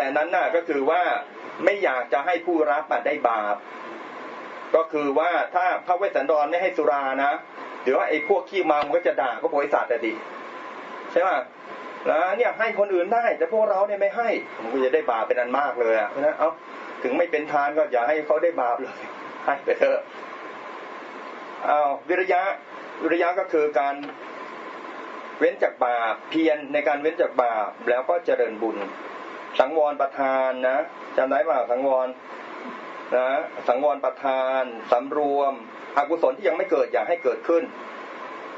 แต่นั้นน่ะก็คือว่าไม่อยากจะให้ผู้รับได้บาป ก็คือว่าถ้าพระเวสสันดรไม่ให้สุรานะเดี๋ยวไอ้พวกขี้เมามันก็จะด่าก็บริษัทอะดิใช่ไหมแล้วเนี่ยให้คนอื่นได้แต่พวกเราเนี่ยไม่ให้มันก็จะได้บาปเป็นอันมากเลยอะเพราะฉะนั้นเอาถึงไม่เป็นทานก็อย่าให้เขาได้บาปเลยให้ไปเถอะเอาวิริยะวิริยะก็คือการเว้นจากบาปเพียรในการเว้นจากบาปแล้วก็เจริญบุญ สังวรประทานนะจำได้ป่าสังวรนะสังวรประทานสำรวมอกุศลที่ยังไม่เกิดอย่าให้เกิดขึ้น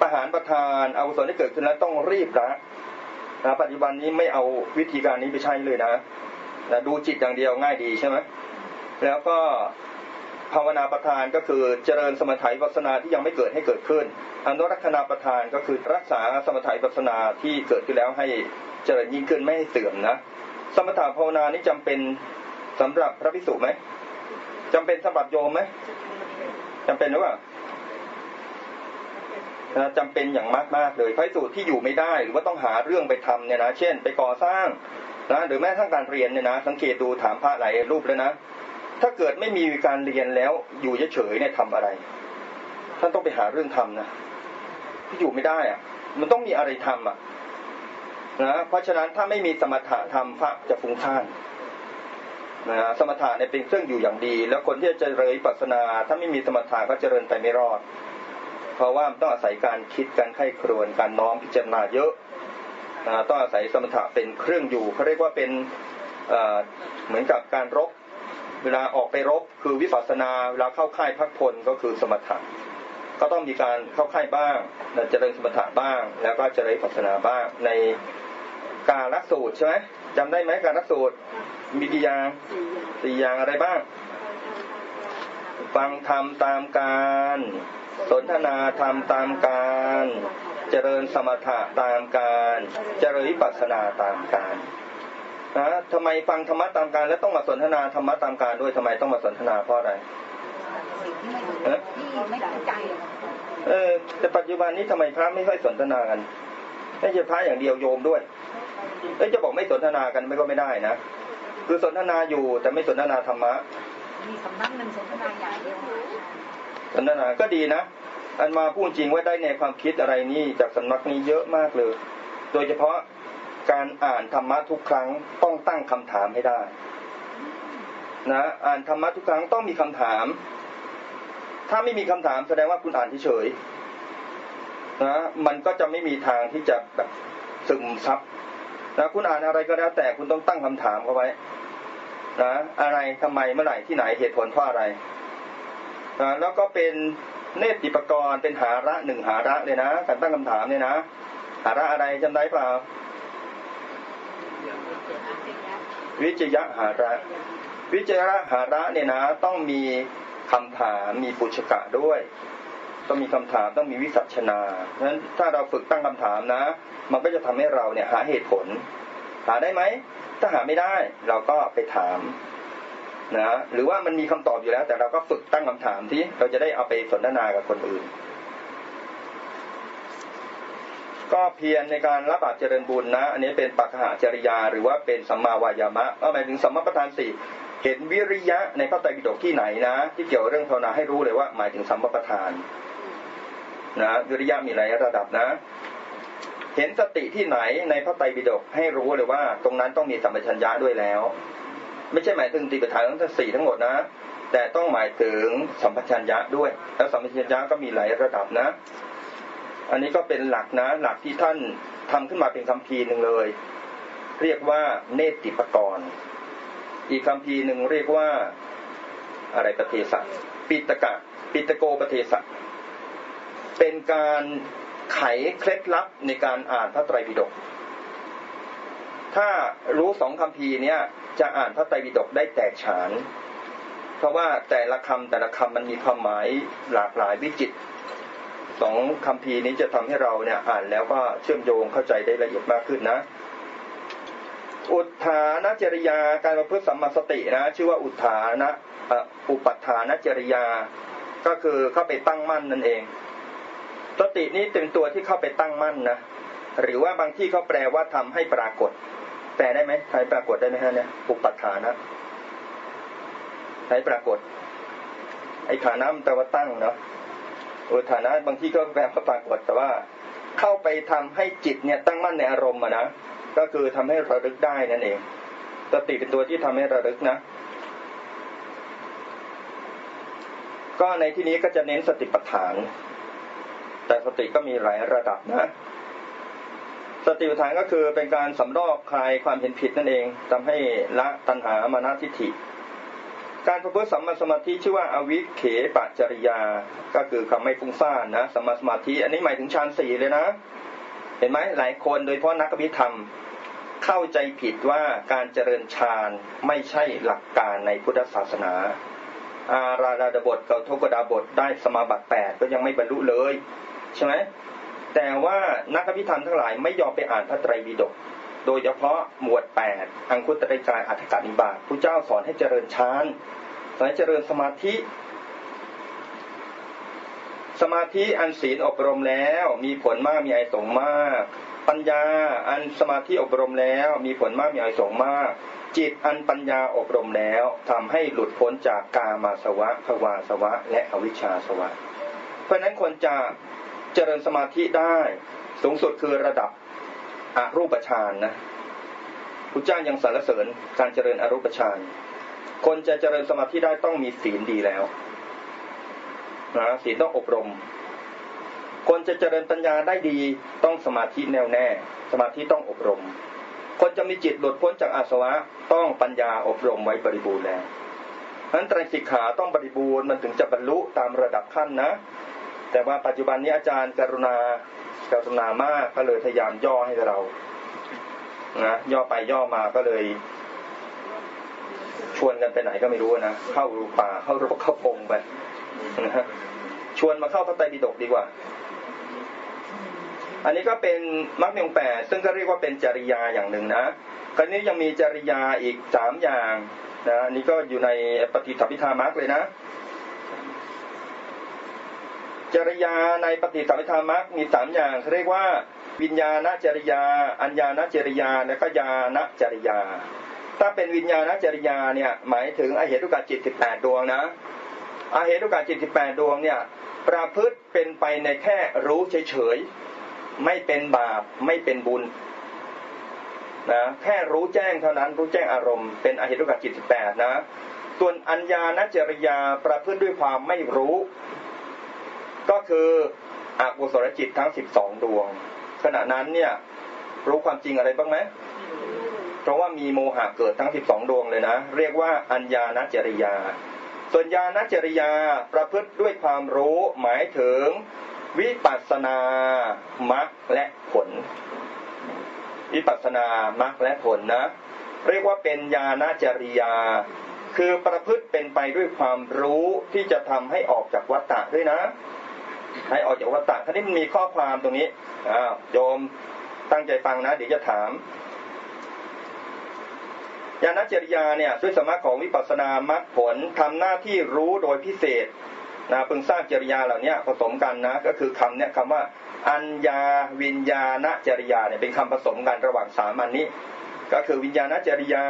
ประหารประทานอกุศลที่เกิดขึ้นแล้วต้องรีบละนะปัจจุบันนี้ไม่เอาวิธีการนี้ไปใช้เลยนะนะดูจิตอย่างเดียวง่ายดีใช่ไหมแล้วก็ภาวนาประทานก็คือเจริญสมถะวิปัสนาที่ยังไม่เกิดให้เกิดขึ้นอนุรักษณาประทานก็คือรักษาสมถะวิปัสนาที่เกิดขึ้นแล้วให้เจริญยิ่งขึ้นไม่ให้เสื่อมนะ สมถะภาวนานี่จำเป็นสำหรับพระภิกษุไหมจำเป็นสำหรับโยมไหมจำเป็นหรือเปล่านะจำเป็นอย่างมากมากเลยพระภิกษุที่อยู่ไม่ได้หรือว่าต้องหาเรื่องไปทำเนี่ยนะเช่น ไปก่อสร้างนะหรือแม้ทั้งการเรียนเนี่ยนะ สังเกตดูถามพระหลายรูปเลยนะถ้าเกิดไม่มีการเรียนแล้วอยู่เฉยๆเนี่ยทำอะไร ท่านต้องไปหาเรื่องทำนะที่อยู่ไม่ได้อะมันต้องมีอะไรทำอะ นะเพราะฉะนั้นถ้าไม่มีสมถะธรรมพระจะฟุ้งซ่านนะสมถะเนี่ยเป็นเครื่องอยู่อย่างดี แล้วคนที่จะเจริญปัสนา ถ้าไม่มีสมถะก็เจริญไปไม่รอด เพราะว่ามันต้องอาศัยการคิดการไข้ครวนการน้อมพิจารณาเยอะนะต้องอาศัยสมถะเป็นเครื่องอยู่เขาเรียกว่าเป็นเหมือนกับการรบ เวลาออกไปรบคือวิปัสนาเวลาเข้าค่ายพักพลก็คือสมถะก็ต้องมีการเข้าค่ายบ้างเจริญสมถะบ้าง แล้วก็เจริญปัสนาบ้างใน การรักสูตรใช่ไหมจำได้ไหมการรักสูตร มีกี่อย่างสี่อย่างอะไรบ้าง ฟังธรรมตามการ สนทนาธรรมตามการ เจริญสมถะตามการ เจริญวิปัสสนาตามการนะทำไมฟังธรรมะตามการ แล้วต้องมาสนทนาธรรมะตามการด้วยทำไมต้องมาสนทนาเพราะอะไรเอ๊ะไม่เข้าใจเออแต่ปัจจุบันนี้ทำไมพระไม่ค่อยสนทนากันไม่ใช่พระอย่างเดียวโยมด้วย เอ้ยจะบอกไม่สนทนากันไม่ก็ไม่ได้นะคือสนทนาอยู่แต่ไม่สนทนาธรรมะมีสำนักหนึ่งสนทนาอย่างเดียวสนทนาก็ดีนะ อันมาพูดจริงว่าได้ในความคิดอะไรนี่จากสำนักนี้เยอะมากเลย โดยเฉพาะการอ่านธรรมะทุกครั้งต้องตั้งคำถามให้ได้ นะอ่านธรรมะทุกครั้งต้องมีคำถาม ถ้าไม่มีคำถามแสดงว่าคุณอ่านเฉยๆนะมันก็จะไม่มีทางที่จะแบบซึมซับ นะคุณอ่านอะไรก็แล้วแต่คุณต้องตั้งคำถามเขาไว้นะอะไรทำไมเมื่อไหร่ที่ไหนเหตุผลเพราะอะไรนะแล้วก็เป็นเนติปกรณ์เป็นหาระหนึ่งหาระเลยนะการตั้งคำถามเนี่ยนะ หาระอะไรจำได้เปล่า วิจยะหาระ วิจยะหาระเนี่ยนะ ต้องมีคำถามมีปุชกะด้วย ต้องมีคำถามต้องมีวิสัชนาเพราะฉะนั้นถ้าเราฝึกตั้งคำถามนะ มันก็จะทำให้เราเนี่ยหาเหตุผล หาได้ไหมถ้าหาไม่ได้เราก็ไปถามนะหรือว่ามันมีคำตอบอยู่แล้ว แต่เราก็ฝึกตั้งคำถามที่เราจะได้เอาไปสนทนากับคนอื่น ก็เพียรในการรับบาปเจริญบุญนะ อันนี้เป็นปัจหาจริยา หรือว่าเป็นสัมมาวายามะก็หมายถึงสัมมาประธานสี่เห็นวิริยะในพระไตรปิฎกที่ไหนนะ ที่เกี่ยวเรื่องภาวนาให้รู้เลยว่าหมายถึงสัมมาประธาน นะวิริยะมีหลายระดับนะ เห็นสติที่ไหนในพระไตรปิฎกให้รู้เลยว่า ตรงนั้นต้องมีสัมปชัญญะด้วยแล้ว ไม่ใช่หมายถึงติปฐานทั้งสี่ทั้งหมดนะ แต่ต้องหมายถึงสัมปชัญญะด้วย แล้วสัมปชัญญะก็มีหลายระดับนะ อันนี้ก็เป็นหลักนะ หลักที่ท่านทำขึ้นมาเป็นคำพีร์หนึ่งเลย เรียกว่าเนติปกรณ์อีกคำพีร์หนึ่งเรียกว่าอะไรประเทศะปิตกะปิตโกประเทศะ เป็นการไขเคล็ดลับในการอ่านพระไตรปิฎกถ้ารู้สองคำพีเนี้ยจะอ่านพระไตรปิฎกได้แตกฉาน เพราะว่าแต่ละคำแต่ละคำมันมีความหมายหลากหลายวิจิตสองคำพีนี้จะทำให้เราเนี่ยอ่านแล้วก็เชื่อมโยงเข้าใจได้ละเอียดมากขึ้นนะ อุทธานจริยาการประพฤติสัมมาสตินะ ชื่อว่าอุทธานะอุปัฏฐานจริยา ก็คือเข้าไปตั้งมั่นนั่นเอง สตินี้เป็นตัวที่เข้าไปตั้งมั่นนะหรือว่าบางที่เขาแปลว่าทำให้ปรากฏ แปลได้ไหมใครปรากฏได้ไหมฮะเนี่ยอุปัฏฐานะใครปรากฏ ไอ้ฐานะมันแปลว่าตั้งเนาะเออฐานะบางที่ก็แปลว่าปรากฏแต่ว่าเข้าไปทำให้จิตเนี่ยตั้งมั่นในอารมณ์อะนะก็คือทำให้ระลึกได้นั่นเองสติเป็นตัวที่ทำให้ระลึกนะ ก็ในที่นี้ก็จะเน้นสติปัฏฐาน สติก็มีหลายระดับนะสติปัฏฐานก็คือเป็นการสำรอกคลายความเห็นผิดนั่นเองทำให้ละตัณหามานะทิฏฐิ การประพฤติสัมมาสมาธิชื่อว่าอวิเคปจริยา ก็คือคำไม่ฟุ้งซ่านนะสัมมาสมาธิ อันนี้หมายถึงฌานสี่เลยนะ เห็นไหมหลายคนโดยเฉพาะนักอภิธรรม เข้าใจผิดว่าการเจริญฌานไม่ใช่หลักการในพุทธศาสนา อาราดาบทกับทุกดาบทได้สมาบัติแปดก็ยังไม่บรรลุเลย ใช่ไหมแต่ว่านักอภิธรรมทั้งหลายไม่ยอมไปอ่านพระไตรปิฎกโดยเฉพาะหมวดแปดอังคุตริกายอัฏฐกานิบาตพระเจ้าสอนให้เจริญฌานสอนให้เจริญสมาธิ สมาธิอันศีลอบรมแล้ว มีผลมากมีไอสงมาก ปัญญาอันสมาธิอบรมแล้ว มีผลมากมีไอสงมาก จิตอันปัญญาอบรมแล้วทำให้หลุดพ้นจากกามาสวะภวาสวะ และอวิชชาสวะ เพราะฉะนั้นคนจะ เจริญสมาธิได้ สูงสุดคือระดับอรูปฌานนะพุทธเจ้ายังสรรเสริญการเจริญอรูปฌานคนจะเจริญสมาธิได้ต้องมีศีลดีแล้วนะศีลต้องอบรม คนจะเจริญปัญญาได้ดีต้องสมาธิแน่วแน่ สมาธิต้องอบรม คนจะมีจิตหลุดพ้นจากอาสวะต้องปัญญาอบรมไว้บริบูรณ์แล้วนั้นไตรสิกขาต้องบริบูรณ์มันถึงจะบรรลุตามระดับขั้นนะ แต่ว่าปัจจุบันนี้อาจารย์กรุณาการุณามากก็เลยพยายามย่อให้เรานะย่อไปย่อมาก็เลย ชวนกันไปไหนก็ไม่รู้นะเข้าป่าเข้ารกเข้าพงไปนะชวนมาเข้าพระไตรปิฎกดีกว่า อันนี้ก็เป็นมรรคมีองแปดซึ่งก็เรียกว่าเป็นจริยาอย่างหนึ่งนะคราวนี้ยังมีจริยาอีกสามอย่างนะอันนี้ก็อยู่ในปฏิสัมพิธามรรคเลยนะ จริยาในปฏิสัมพิธามรรคมีสามอย่างเรียกว่าวิญญาณจริยา อัญญาณจริยาและก็ญาณจริยา ถ้าเป็นวิญญาณจริยาเนี่ยหมายถึงอเหตุกะจิตสิบแปดดวงนะอเหตุกะจิตสิบแปดดวงเนี่ยประพฤติเป็นไปในแค่รู้เฉยๆไม่เป็นบาปไม่เป็นบุญนะแค่รู้แจ้งเท่านั้นรู้แจ้งอารมณ์เป็นอเหตุกะจิตสิบแปดนะส่วนอัญญาณจริยาประพฤติด้วยความไม่รู้ ก็คืออกุศลจิตทั้งสิบสองดวง ขณะนั้นเนี่ยรู้ความจริงอะไรบ้างไหมเพราะว่ามีโมหะเกิดทั้งสิบสองดวงเลยนะ เรียกว่าอัญญาณจริยา ส่วนญาณจริยาประพฤติด้วยความรู้หมายถึงวิปัสสนามรรคและผล วิปัสสนามรรคและผลนะ เรียกว่าเป็นญาณจริยา คือประพฤติเป็นไปด้วยความรู้ที่จะทำให้ออกจากวัฏฏะด้วยนะ ให้ออกจากวัฏฏะท่านี้มันมีข้อความตรงนี้อ้าวโยมตั้งใจฟังนะ เดี๋ยวจะถามญาณจริยาเนี่ยด้วยสมรรถของวิปัสสนามรรคผลทำหน้าที่รู้โดยพิเศษนะเพิ่งสร้างจริยาเหล่านี้ผสมกันนะ ก็คือคำเนี่ยคำว่า อัญญาวิญญาณจริยาเนี่ยเป็นคำผสมกันระหว่างสามอันนี้ ก็คือวิญญาณจริยา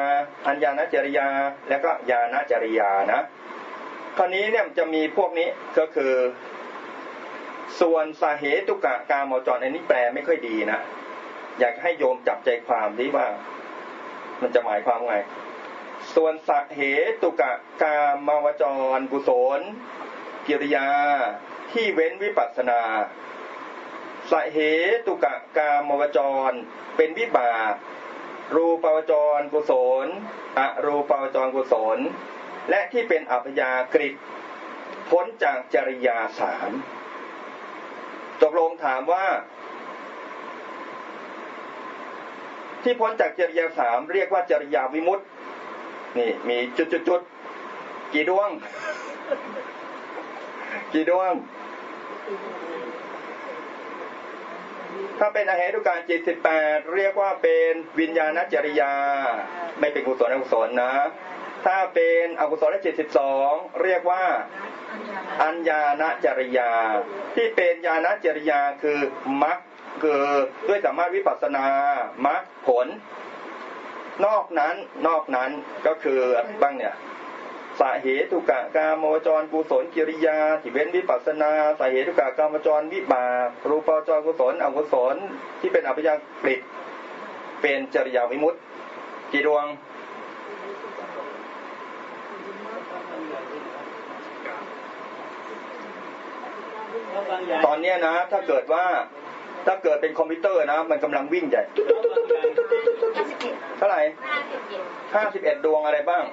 อัญญาณจริยา แล้วก็ญาณจริยานะคราวนี้เนี่ยจะมีพวกนี้ก็คือ ส่วนสาเหตุกะกามจรอันนี้แปลไม่ค่อยดีนะ อยากให้โยมจับใจความที่ว่า มันจะหมายความไง ส่วนสาเหตุกะกามวจรกุศล กิริยาที่เว้นวิปัสสนาสาเหตุกะกามวจร เป็นวิบาก รูปวจรกุศลอรูปวจรกุศล และที่เป็นอัพยากฤิพ้นจากจริยาสาม ตกลงถามว่า ที่พ้นจากจริยาสามเรียกว่าจริยาวิมุตติ นี่ มีจุดจุดจุดๆกี่ดวง กี่ดวง ถ้าเป็นอเหตุการจิตสิบแปดเรียกว่าเป็นวิญญาณจริยา ไม่เป็นกุศลอกุศลนะ ถ้าเป็นอกุศลจิตสิบสองเรียกว่าอัญญาณจริยา ที่เป็นญาณจริยาคือมรรคคือด้วยสามารถวิปัสสนามรรคผล นอกนั้นนอกนั้นก็คืออะไรบ้างเนี่ยสาเหตุกะกามวจรกุศลกิริยาที่เว้นวิปัสสนาสาเหตุกะกามจรวิบากรูปจรกุศลอกุศลที่เป็นอภิญญากฤิเป็นจริยาวิมุตติกี่ดวง ตอนเนี้ยนะ ถ้าเกิดว่าถ้าเกิดเป็นคอมพิวเตอร์นะ มันกำลังวิ่งใหญ่ตุ๊ดตุ๊ดตุ๊ดตุ๊ดตุ๊ดตุ๊ดตุ๊ดห้าสิบเอ็ดเท่าไหร่ห้าสิบเอ็ดห้าสิบเอ็ดดวงอะไรบ้าง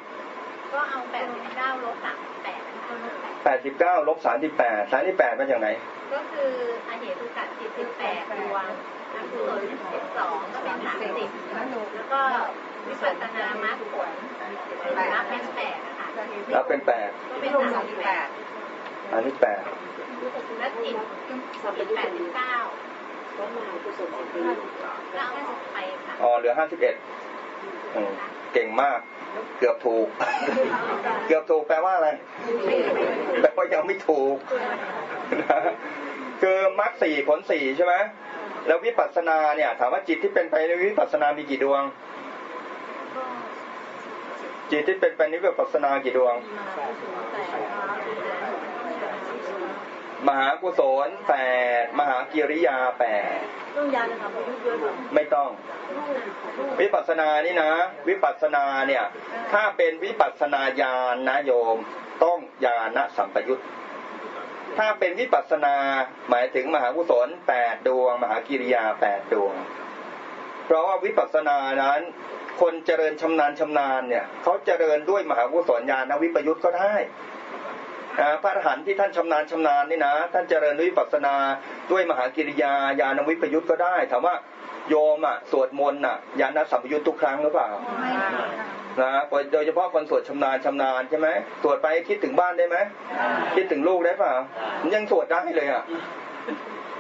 ก็เอาแปดสิบเก้าลบสามสิบแปดนะคะลบแปดแปดสิบเก้าลบสามสิบแปดสามสิบแปดมาจากไหน ก็คืออาเหตุคือกัดสิบสิบแปดดวงอันกุศลสิบสองก็เป็นสามสิบแล้วก็วิปัสสนามาผลรับเป็นแปดนะคะรับเป็นแปดก็เป็นสามสิบแปดอันนี้แปด และจิตเป็นแปดสิบเก้าก็เอาไปค่ะอ๋อเหลือห้าสิบเอ็ดเก่งมาก เกือบถูก เกือบถูกแปลว่าอะไรแปลว่ายังไม่ถูกนะคือมรรคสี่ผลสี่ใช่ไหมแล้ววิปัสสนาเนี่ย ถามว่าจิตที่เป็นไปในวิปัสสนามีกี่ดวง จิตที่เป็นไปในวิปัสสนากี่ดวง มหากุศลแปดมหากิริยาแปดต้องยาเลยค่ะประยุทธ์เยอะแบบไม่ต้อง วิปัสสนานี่นะ วิปัสสนาเนี่ย ถ้าเป็นวิปัสสนาญาณนะโยม ต้องญาณสัมปยุตถ้าเป็นวิปัสสนาหมายถึงมหากุศลแปดดวง มหากิริยาแปดดวง เพราะว่าวิปัสสนานั้น คนเจริญชำนาญชำนาญเนี่ยเขาเจริญด้วยมหากุศลญาณวิปยุตก็ได้นะ พระอรหันต์ที่ท่านชำนาญชำนาญนี่นะ ท่านเจริญวิปัสสนาด้วยมหากิริยาญาณวิปยุตก็ได้ถามว่าโยมอะสวดมนต์อะญาณสัมปยุตทุกครั้งหรือเปล่านะโดยเฉพาะคนสวดชำนาญชำนาญใช่ไหมสวดไปคิดถึงบ้านได้ไหมคิดถึงลูกได้เปล่ามันยังสวดได้เลยอะ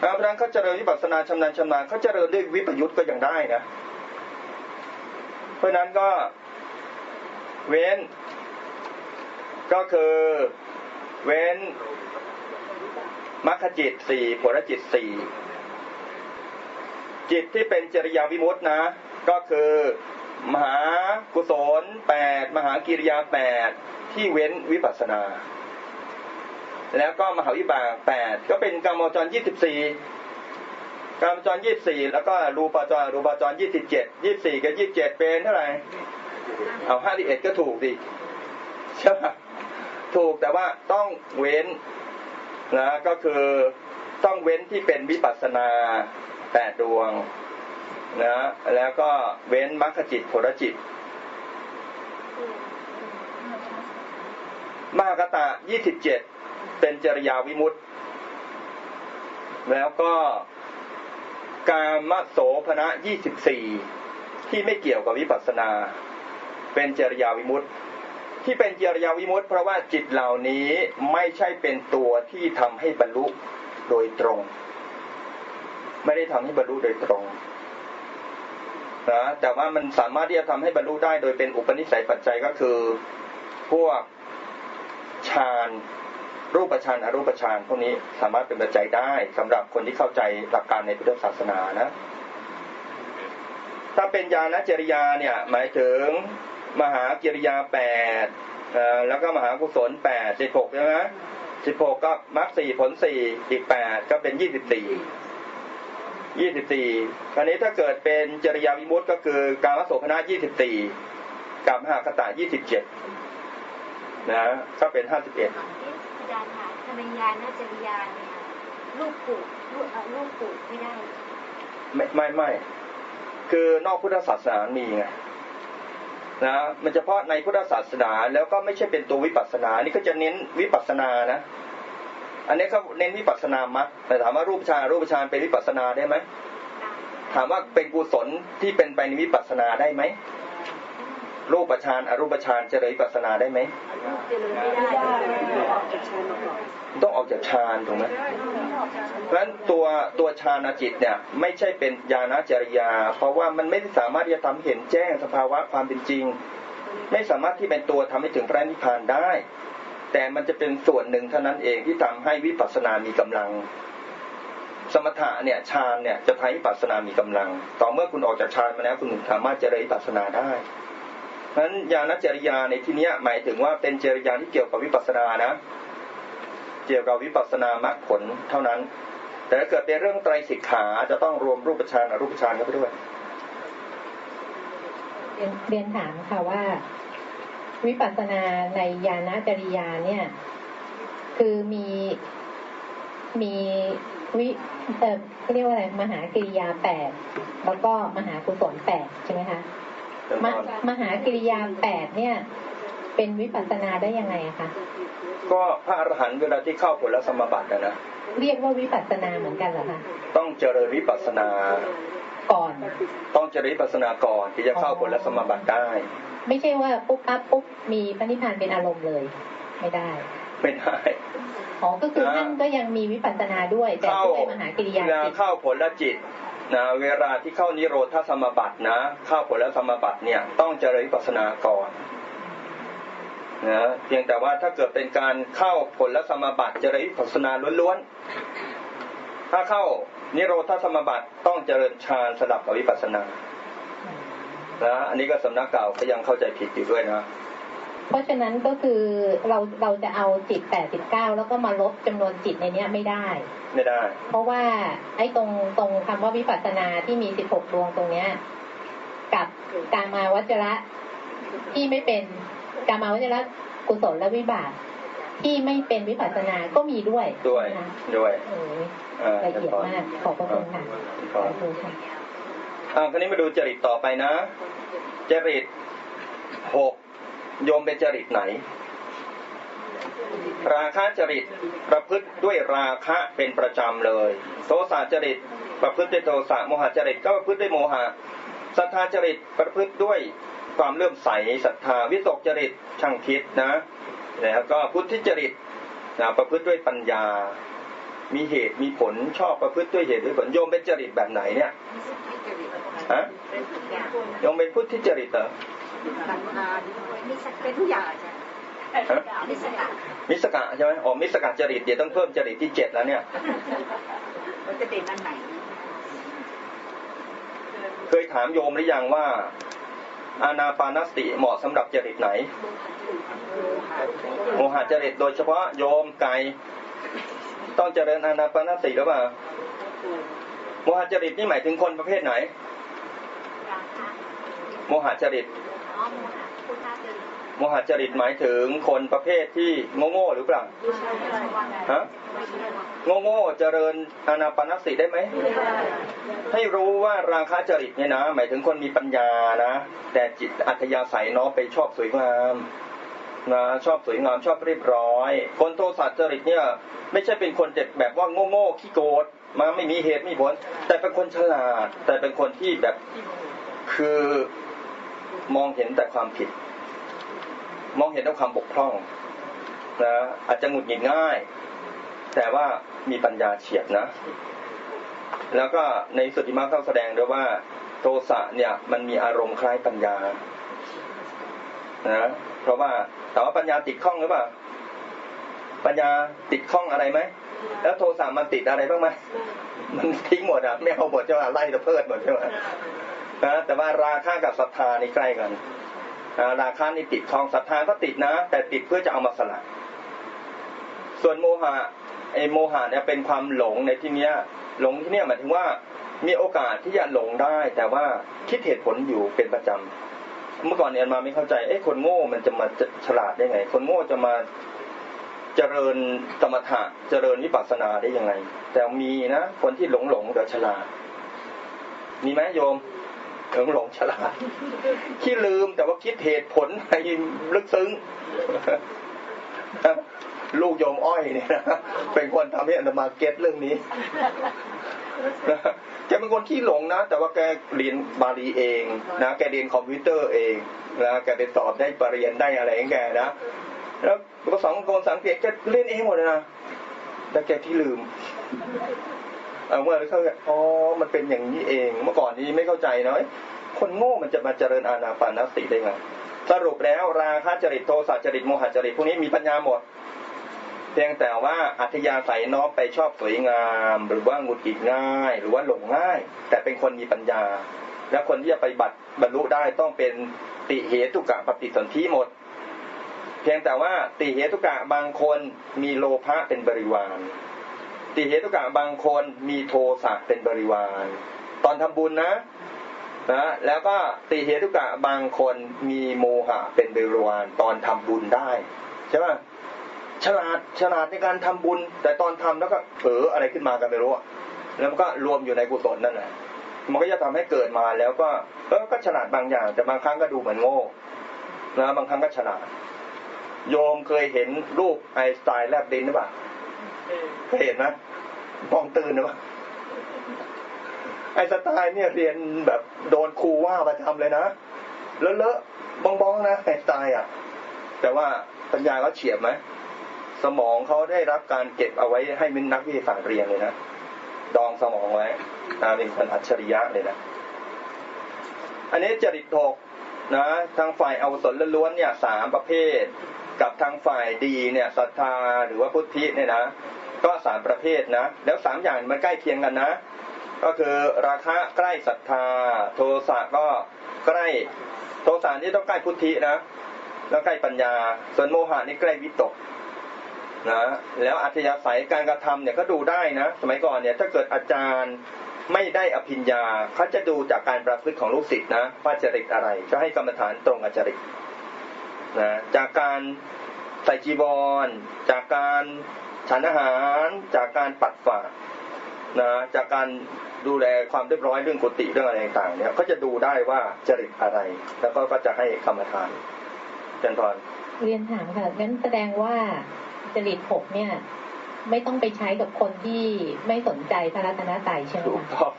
นะเพราะฉะนั้นเขาเจริญวิปัสสนาชำนาญชำนาญเขาเจริญด้วยวิปยุตก็ยังได้นะ เพราะฉะนั้นก็เว้น ก็คือ เว้นมรรคจิตสี่ผลจิตสี่จิตที่เป็นจริยาวิมุตตินะ ก็คือ มหากุศลแปดมหากิริยาแปดที่เว้นวิปัสนา แล้วก็มหาวิบากแปดก็เป็นกรรมจรยี่สิบสี่กรรมจรยี่สิบสี่แล้วก็รูปจรรูปจรยี่สิบเจ็ดยี่สิบสี่กับยี่สิบเจ็ดเป็นเท่าไหร่เอาห้าสิบเอ็ดก็ถูกดิใช่ไหม ถูกแต่ว่าต้องเว้นนะก็คือต้องเว้นที่เป็นวิปัสสนาแปดดวงนะแล้วก็เว้นมรรคจิตผลจิต มากตะยี่สิบเจ็ดเป็นจริยาวิมุตติแล้วก็กามโสภณะยี่สิบสี่ที่ไม่เกี่ยวกับวิปัสสนา เป็นจริยาวิมุตติ ที่เป็นเจริยาวิมุตต์เพราะว่าจิตเหล่านี้ไม่ใช่เป็นตัวที่ทำให้บรรลุโดยตรง ไม่ได้ทำให้บรรลุโดยตรงนะแต่ว่ามันสามารถที่จะทำให้บรรลุได้โดยเป็นอุปนิสัยปัจจัยก็คือพวกฌานรูปฌานอรูปฌานพวกนี้สามารถเป็นปัจจัยได้สำหรับคนที่เข้าใจหลักการในพุทธศาสนานะ ถ้าเป็นญาณจริยาเนี่ย หมายถึง มหากิริยาแปดเอ่อแล้วก็มหากุศลแปดสิบหกใช่ไหมสิบหกก็มรรคสี่ผลสี่อีกแปดก็เป็นยี่สิบสี่ยี่สิบสี่คราวนี้ถ้าเกิดเป็นจริยาวิมุตติก็คือการมโสภณะยี่สิบสี่กับมหากตะยี่สิบเจ็ดนะก็เป็นห้าสิบเอ็ดอาจารย์ค่ะทำไมยานาจริยาเนี่ยลูกปลูกลูกเอาลูกปลูกไม่ได้ ไม่ไม่ไม่คือนอกพุทธศาสนามีไง นะมันเฉพาะในพุทธศาสนา แล้วก็ไม่ใช่เป็นตัววิปัสสนานี่ก็จะเน้นวิปัสสนานะ อันนี้เขาเน้นวิปัสสนามัดแต่ถามว่ารูปฌานรูปฌานเป็นวิปัสสนาได้ไหมถามว่าเป็นกุศลที่เป็นไปในวิปัสสนาได้ไหมรูปฌานอรูปฌานเจริญวิปัสสนาได้ไหมลูกเจริญไม่ได้ต้องออกจากฌานถูกไหม เพราะฉะนั้นตัวตัวฌานจิตเนี่ยไม่ใช่เป็นญาณจริยา เพราะว่ามันไม่สามารถที่จะทำให้เห็นแจ้งสภาวะความเป็นจริง ไม่สามารถที่เป็นตัวทำให้ถึงพระนิพพานได้ แต่มันจะเป็นส่วนหนึ่งเท่านั้นเองที่ทำให้วิปัสสนามีกำลัง สมถะเนี่ยฌานเนี่ยจะทำให้วิปัสสนามีกำลัง ต่อเมื่อคุณออกจากฌานมาแล้วคุณสามารถเจริญวิปัสสนาได้เพราะฉะนั้นญาณจริยาในที่นี้หมายถึงว่าเป็นจริยาที่เกี่ยวกับวิปัสสนานะ เกี่ยวกับวิปัสสนามรรคผลเท่านั้น แต่ถ้าเกิดเป็นเรื่องไตรสิกขาจะต้องรวมรูปฌานอรูปฌานเข้าไปด้วยเรียนเรียนถามค่ะว่า วิปัสสนาในญาณจริยาเนี่ย คือมีมีวิเอ่อเรียกว่าอะไรมหากิริยาแปดแล้วก็มหากุศลแปดใช่ไหมคะมมหากิริยาแปดเนี่ย เป็นวิปัสสนาได้ยังไงอะคะ ก็พระอรหันต์เวลาที่เข้าผลสมบัตินะนะเรียกว่าวิปัสสนาเหมือนกันเหรอคะต้องเจริญวิปัสสนาก่อน ต้องเจริญวิปัสสนาก่อนที่จะเข้าผลสมบัติได้ ไม่ใช่ว่าปุ๊บปั๊บปุ๊บมีพระนิพพานเป็นอารมณ์เลย ไม่ได้ไม่ได้อ๋อก็คือนะท่านก็ยังมีวิปัสสนาด้วยแต่เข้าด้วยมหากิริยาเวลาจิตเข้าผลจิตนะเวลาที่เข้านิโรธสมบัตินะ เข้าผลสมบัติเนี่ยต้องเจริญวิปัสสนาก่อน นะเพียงแต่ว่าถ้าเกิดเป็นการเข้าผลสมบัติเจริญวิปัสสนาล้วนๆถ้าเข้านิโรธสมบัติต้องเจริญฌานสลับกับวิปัสสนานะอันนี้ก็สำนักเก่าก็ยังเข้าใจผิดอยู่ด้วยนะเพราะฉะนั้นก็คือเราเราจะเอาจิตแปดสิบเก้าแล้วก็มาลบจำนวนจิตในเนี้ยไม่ได้ ไม่ได้ เพราะว่าไอ้ตรงตรงคำว่าวิปัสสนาที่มีสิบหกดวงตรงเนี้ย กับการมาวัจระที่ไม่เป็น การมาวัจระกุศลและวิบากที่ไม่เป็นวิปัสสนาก็มีด้วยด้วยนะคะด้วยโอ้ยอ่าละเอียดมากขอบพระคุณค่ะขอบขอบคุณค่ะอ่าคราวนี้มาดูจริตต่อไปนะ จริตหกโยมเป็นจริตไหน ราคะจริตประพฤติด้วยราคะเป็นประจำเลย โทสะจริตประพฤติด้วยโทสะโมหจริตก็ประพฤติด้วยโมหะศรัทธาจริตประพฤติด้วย ความเลื่อมใสศรัทธาวิตกจริตช่างคิดนะแล้วก็พุทธิจริตนะประพฤติด้วยปัญญา มีเหตุมีผลชอบประพฤติด้วยเหตุด้วยผลโยมเป็นจริตแบบไหนเนี่ยฮะโยมเป็นพุทธิจริตเหรอเป็นทุกอย่างฮะนิสกะมิสกะใช่ไหมอ๋อมิสกะจริตเดี๋ยวต้องเพิ่มจริตที่เจ็ดแล้วเนี่ยมันจะเป็นอันไหน เคยถามโยมหรือยังว่า อานาปานสติเหมาะสำหรับจริตไหนโมหะจริตโดยเฉพาะโยมไก่ต้องเจริญอานาปานสติหรือเปล่าโมหะจริตนี่หมายถึงคนประเภทไหนราคาโมหะจริตอ๋อ โมหาจริตหมายถึงคนประเภทที่โง่ๆหรือเปล่าฮะโง่ๆเจริญอานาปานสติได้ไหมให้รู้ว่าราคะจริตเนี่ยนะ หมายถึงคนมีปัญญานะ แต่จิตอัธยาศัยเนาะไปชอบสวยงามนะชอบสวยงามชอบเรียบร้อย คนโทสะจริตเนี่ย ไม่ใช่เป็นคนเจ็บแบบว่าโง่ๆขี้โกรธมาไม่มีเหตุไม่มีผล แต่เป็นคนฉลาด แต่เป็นคนที่แบบคือมองเห็นแต่ความผิด มองเห็นแต่ความบกพร่องนะอาจจะหงุดหงิดง่าย แต่ว่ามีปัญญาเฉียบนะ แล้วก็ในสุติมาเข้าแสดงด้วยว่า โทสะเนี่ยมันมีอารมณ์คล้ายปัญญานะเพราะว่าถามว่าปัญญาติดข้องหรือเปล่าปัญญาติดข้องอะไรไหมแล้วโทสะมันติดอะไรบ้างไหมมันทิ้งหมดอะไม่เอาหมดใช่ไหมไล่ตะเพิดหมดใช่ไหมนะแต่ว่าราคะกับศรัทธานี่ใกล้กัน ราคะนี่ติดข้องศรัทธาก็ติดนะ แต่ติดเพื่อจะเอามาสละ ส่วนโมหะไอโมหะเนี่ยเป็นความหลงในที่เนี้ย หลงที่เนี่ยหมายถึงว่ามีโอกาสที่จะหลงได้ แต่ว่าคิดเหตุผลอยู่เป็นประจำ เมื่อก่อนเนี่ยมาไม่เข้าใจเอ๊ะคนโง่มันจะมาฉลาดได้ไง คนโง่จะมาเจริญสมถะเจริญวิปัสสนาได้ยังไง แต่มีนะคนที่หลงหลงแต่ฉลาด มีไหมโยม หลงหลงฉลาดขี้ลืมแต่ว่าคิดเหตุผลให้ลึกซึ้งลูกโยมอ้อยเนี่ยนะเป็นคนทำให้อันมาเก็ตเรื่องนี้แกเป็นคนขี้หลงนะ แต่ว่าแกเรียนบาลีเองนะแกเรียนคอมพิวเตอร์เองนะแกไปสอบได้ปรริญญาได้อะไรของแกนะแล้วภาษาอังกฤษสังเกตแกเล่นเองหมดเลยนะแต่แกที่ลืม เอาเมื่อเขาอ๋อมันเป็นอย่างนี้เอง เมื่อก่อนนี้ไม่เข้าใจนะเอ้ยคนโง่มันจะมาเจริญอานาปานสติได้ไงสรุปแล้วราคะจริตโทสะจริตโมหจริตพวกนี้มีปัญญาหมด เพียงแต่ว่าอัธยาศัยน้อมไปชอบสวยงาม หรือว่าหงุดหงิดง่าย หรือว่าหลงง่าย แต่เป็นคนมีปัญญา และคนที่จะไปบัตรบรรลุได้ต้องเป็นติเหตุกะปฏิสนธิหมด เพียงแต่ว่าติเหตุกะบางคนมีโลภะเป็นบริวาร ติเหตุกะบางคนมีโทสะเป็นบริวาร ตอนทำบุญนะนะแล้วก็ติเหตุกะบางคนมีโมหะเป็นบริวารตอนทำบุญได้ใช่ไหมฉลาดฉลาดในการทำบุญ แต่ตอนทำแล้วก็เผลออะไรขึ้นมากันไม่รู้อะแล้วมันก็รวมอยู่ในกุศลนั่นแหละมันก็จะทำให้เกิดมาแล้วก็เออก็ฉลาดบางอย่าง แต่บางครั้งก็ดูเหมือนโง่นะบางครั้งก็ฉลาด โยมเคยเห็นรูปไอน์สไตน์แลบดินหรือเปล่าเคยเห็นไห มองตื่นหรือเปล่าไอน์สไตน์เนี่ยเรียนแบบโดนครูว่าประจำเลยนะเลอะเลอะบ้องๆนะไอน์สไตน์อะ แต่ว่าปัญญาเขาเฉียบไหมสมองเขาได้รับการเก็บเอาไว้ให้มินนักวิทยาศาสตร์เรียนเลยนะดองสมองไว้นะเป็นคนอัจฉริยะเลยนะอันนี้จริตหกนะทางฝ่ายอาวุศนล้วนๆเนี่ยสามประเภท กับทางฝ่ายดีเนี่ยศรัทธาหรือว่าพุทธิเนี่ยนะ ก็สามประเภทนะ แล้วสามอย่างมันใกล้เคียงกันนะ ก็คือราคะใกล้ศรัทธา โทสะก็ใกล้โทสะนี่ต้องใกล้พุทธินะแล้วใกล้ปัญญา ส่วนโมหะนี่ใกล้วิตกนะแล้วอัธยาศัยการกระทำเนี่ยก็ดูได้นะ สมัยก่อนเนี่ยถ้าเกิดอาจารย์ไม่ได้อภิญญาเขาจะดูจากการประพฤติของลูกศิษย์นะว่าจริตอะไรก็ให้กรรมฐานตรงกับจริตนะจากการใส่จีวร จากการ ฉันอาหารจากการปัดฝาดนะจากการดูแลความเรียบร้อยเรื่องกุฏิเรื่องอะไรต่างๆเนี่ยก็จะดูได้ว่าจริตอะไร แล้วก็ก็จะให้กรรมฐานเจนพรเรียนถามค่ะงั้นแสดงว่าจริตหกเนี่ย ไม่ต้องไปใช้กับคนที่ไม่สนใจพระรัตนตรัยใช่ไหมถูกคะต้อง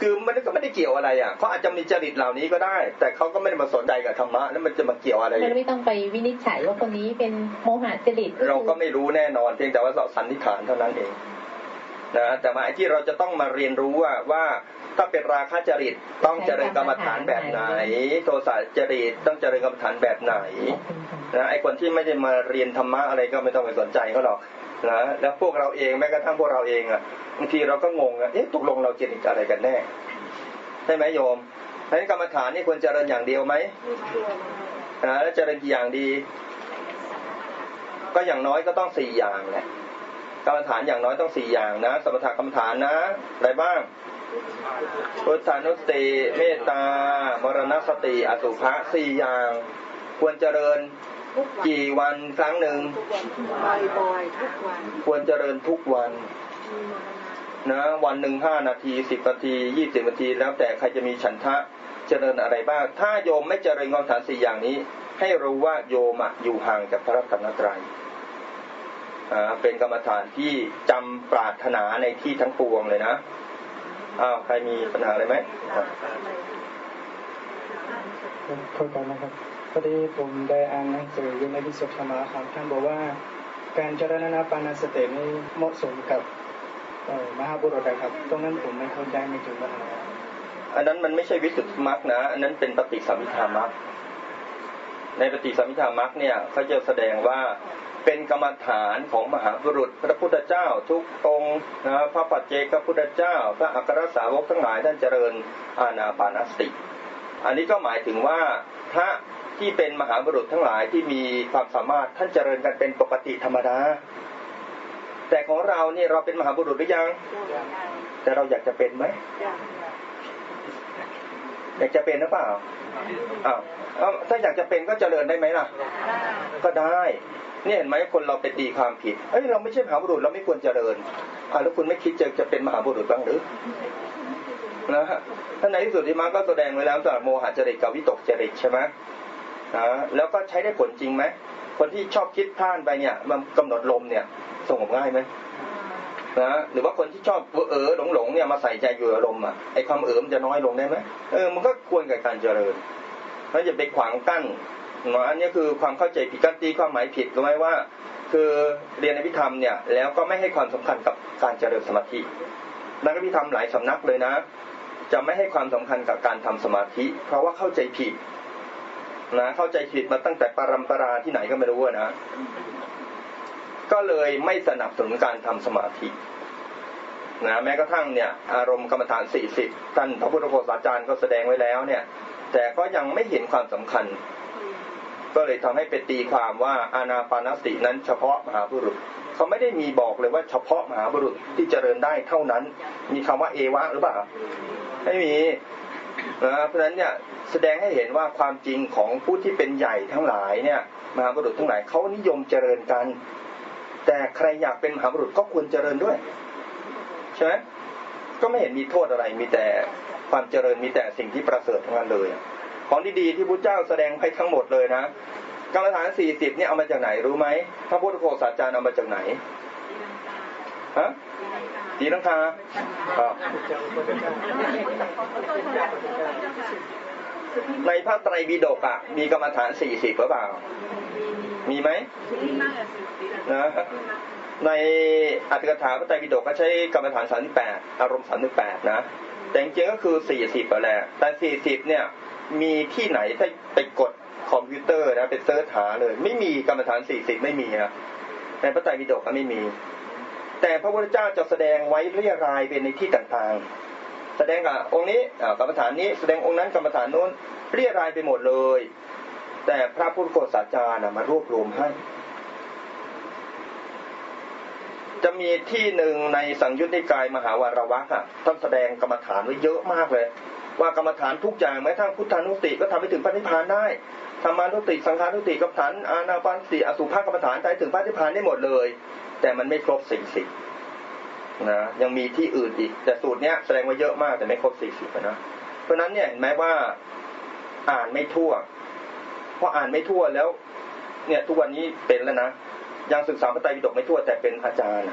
คือมันก็ไม่ได้เกี่ยวอะไรอะเขาอาจจะมีจริตเหล่านี้ก็ได้ แต่เขาก็ไม่ได้มาสนใจกับธรรมะแล้วมันจะมาเกี่ยวอะไรมันไม่ต้องไปวินิจฉัยว่าคนนี้เป็นโมหะจริตเราก็ไม่รู้แน่นอนเพียงแต่ว่าเราสันนิษฐานเท่านั้นเองนะแต่ว่าไอ้ที่เราจะต้องมาเรียนรู้ว่าว่าถ้าเป็นราคะจริตต้องเจริญกรรมฐานแบบไหน โทสะจริตต้องเจริญกรรมฐานแบบไหนขอบคุณค่ะนะไอ้คนที่ไม่ได้มาเรียนธรรมะอะไรก็ไม่ต้องไปสนใจเขาหรอก นะแล้วพวกเราเองแม้กระทั่งพวกเราเองอะบางทีเราก็งงอะเอ๊ะตกลงเราเจริตอะไรกันแน่ใช่ไหมโยมเพราะฉะนั้นกรรมฐานนี่ควรเจริญอย่างเดียวไหมนะแล้วเจริญกี่อย่างดี ก็อย่างน้อยก็ต้องสี่อย่างแหละกรรมฐานอย่างน้อยต้องสี่อย่างนะ สมถกรรมฐานนะอะไรบ้างพุทธานุสติเมตตามรณสติอสุภะสี่อย่าง ควรเจริญ กี่วันครั้งหนึ่งบ่อยๆทุกวัน ควรเจริญทุกวันนะวันหนึ่งห้านาทีสิบนาทียี่สิบนาที แล้วแต่ใครจะมีฉันทะเจริญอะไรบ้าง ถ้าโยมไม่เจริญกรรมฐานสี่อย่างนี้ ให้รู้ว่าโยมอะอยู่ห่างจากพระรัตนตรัยอ่าเป็นกรรมฐานที่จำปรารถนาในที่ทั้งปวงเลยนะอ้าวใครมีปัญหาอะไรไหมอะเข้าใจนะครับ พอดีผมได้อ่านหนังสืออยู่ในวิสุทธิธรรมะครับท่านบอกว่า การเจริญนาปานสตินี่เหมาะสมกับมหาบุรุษครับ ตรงนั้นผมไม่เข้าใจไม่ถึงว่าอะไรอันนั้นมันไม่ใช่วิสุทธิมรรคนะ อันนั้นเป็นปฏิสัมพิธามรรคในปฏิสัมพิธามรรคเนี่ยเขาจะแสดงว่าเป็นกรรมฐานของมหาบุรุษ พระพุทธเจ้าทุกองค์นะพระปัจเจกพุทธเจ้า พระอัครสาวกทั้งหลายท่านเจริญอาณาปานสติ อันนี้ก็หมายถึงว่าพระ ที่เป็นมหาบุรุษทั้งหลายที่มีความสามารถท่านเจริญกันเป็นปกติธรรมดา แต่ของเราเนี่ยเราเป็นมหาบุรุษหรือยัง แต่เราอยากจะเป็นไหมอยากจะเป็นหรือเปล่าอ้าวถ้าอยากจะเป็นก็เจริญได้ไหมล่ะ ก็ได้เนี่ยเห็นไหมคนเราไปตีความผิด เอ้ยเราไม่ใช่มหาบุรุษเราไม่ควรเจริญอ่าแล้วคุณไม่คิดจะจะเป็นมหาบุรุษบ้างหรือนะฮะท่านในที่สุดที่มาก็แสดงไว้แล้วสำหรับโมหะจริตกับวิตกจริตใช่ไหม นะแล้วก็ใช้ได้ผลจริงไหมคนที่ชอบคิดพลาดไปเนี่ยมันกำหนดลมเนี่ยสงบง่ายไหมนะหรือว่าคนที่ชอบเออหลงหลงๆเนี่ยมาใส่ใจอยู่กับลมอะไอความเออมันจะน้อยลงได้ไหมเออมันก็ควรกับการเจริญแล้วอย่าไปขวางกั้นนะอันนี้คือความเข้าใจผิดการตีความหมายผิดรู้ไหมว่า คือเรียนอภิธรรมเนี่ยแล้วก็ไม่ให้ความสำคัญกับการเจริญสมาธินักอภิธรรมหลายสำนักเลยนะ จะไม่ให้ความสำคัญกับการทำสมาธิ เพราะว่าเข้าใจผิด นะเข้าใจผิดมาตั้งแต่ปรัมปราที่ไหนก็ไม่รู้นะ ก็เลยไม่สนับสนุนการทำสมาธินะแม้กระทั่งเนี่ย อารมณ์กรรมฐาน 40 ท่านพระพุทธโฆษาจารย์ก็แสดงไว้แล้วเนี่ย แต่ก็ยังไม่เห็นความสำคัญ ก็เลยทำให้เป็นตีความว่าอานาปานสตินั้นเฉพาะมหาบุรุษเขาไม่ได้มีบอกเลยว่าเฉพาะมหาบุรุษที่เจริญได้เท่านั้น มีคำว่าเอวะหรือเปล่าไม่มี เพราะฉะนั้นเนี่ยแสดงให้เห็นว่าความจริงของผู้ที่เป็นใหญ่ทั้งหลายเนี่ยมหาบุรุษทั้งหลายเขานิยมเจริญกัน แต่ใครอยากเป็นมหาบุรุษก็ควรเจริญด้วยใช่ไหมก็ไม่เห็นมีโทษอะไรมีแต่ความเจริญมีแต่สิ่งที่ประเสริฐทั้งนั้นเลย ของดีๆที่พระเจ้าแสดงให้ทั้งหมดเลยนะกรรมฐานสี่สิบเนี่ยเอามาจากไหนรู้ไหมพระพุทธโฆษาจารย์เอามาจากไหนฮะ ตีลังคาครับในพระไตรปิฎกอะ มีกรรมฐานสี่สิบหรือเปล่า มีไหมนะในอัตถกถาพระไตรปิฎกก็ใช้กรรมฐานสามสิบแปดอารมณ์สามสิบแปดนะ แต่จริงก็คือสี่สิบแหละแต่สี่สิบเนี่ย มีที่ไหนถ้าไปกดคอมพิวเตอร์นะไปเซิร์ชหาเลย ไม่มีกรรมฐานสี่สิบไม่มีนะในพระไตรปิฎกก็ไม่มี แต่พระพุทธเจ้าจะแสดงไว้เรียรายเป็นในที่ต่างๆ แสดงกับองค์นี้อกรรมฐานนี้ แสดงองค์นั้นกรรมฐานโน้นเรียรายไปหมดเลย แต่พระพุทธโฆษาจารย์น่ะมารวบรวมให้ จะมีที่หนึ่งในสังยุตติกายมหาวารวักอะท่านแสดงกรรมฐานไว้เยอะมากเลย ว่ากรรมฐานทุกอย่างแม้ทั้งพุทธานุสติก็ทำให้ถึงพระนิพพานได้ธรรมานุสติสังขานุสติกรรมฐานอานาปานสติอสุภกรรมฐานไปถึงพระนิพพานได้หมดเลย แต่มันไม่ครบสี่สิบนะยังมีที่อื่นอีก แต่สูตรเนี้ยแสดงว่าเยอะมากแต่ไม่ครบสี่สิบนะเพราะนั้นเนี่ยเห็นไหมว่าอ่านไม่ทั่วเพราะอ่านไม่ทั่วแล้ว เนี่ย ทุกวันนี้เป็นแล้วนะยังศึกษาพระไตรปิฎกไม่ทั่วแต่เป็นอาจารย์